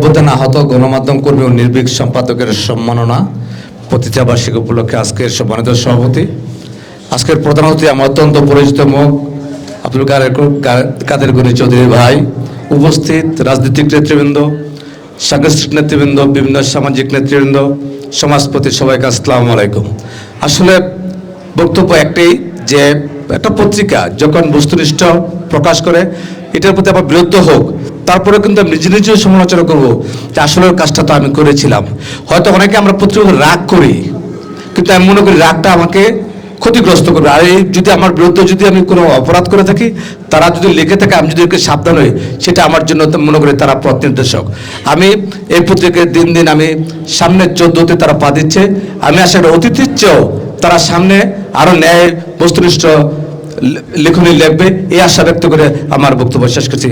অভ্যুত্থানে আহত গণমাধ্যম কর্মী ও নির্ভীক সম্পাদকের সম্মাননা প্রতিষ্ঠা বার্ষিকী উপলক্ষে আজকের সম্মানিত সভাপতি। আজকের প্রধান অতিথি আমার অত্যন্ত পরিচিত মুখ, আব্দুল কাদের গনি চৌধুরী ভাই। উপস্থিত রাজনৈতিক নেতৃবৃন্দ, সাংস্কৃতিক নেতৃবৃন্দ, বিভিন্ন সামাজিক নেতৃবৃন্দ সমাজপতি সবাইকে আসসালামু আলাইকুম। আসলে বক্তব্য একটি যে, একটা পত্রিকা যখন বস্তুনিষ্ঠ প্রকাশ করে, এটার প্রতি আমার বিরুদ্ধ হোক তারপরে কিন্তু আমি নিজে নিজেও সমালোচনা করব যে আসলে কাজটা তো আমি করেছিলাম। হয়তো অনেকে আমরা পত্রিকা রাগ করি, কিন্তু আমি মনে করি রাগটা আমাকে ক্ষতিগ্রস্ত করবে। আর এই যদি আমার বিরুদ্ধে যদি আমি কোনো অপরাধ করে থাকি, তারা যদি লিখে থাকে, আমি যদি সাবধান হই, সেটা আমার জন্য মনে করি তারা পথ নির্দেশক। আমি এই পত্রিকায় দিন দিন আমি সামনে চোদ্দতে তারা পা দিচ্ছে, আমি আশা করি অতিথির চেয়েও তারা সামনে আরও ন্যায় বস্তুনিষ্ঠ লেখনী লিখবে, এই আশা ব্যক্ত করে আমার বক্তব্য শেষ করছি।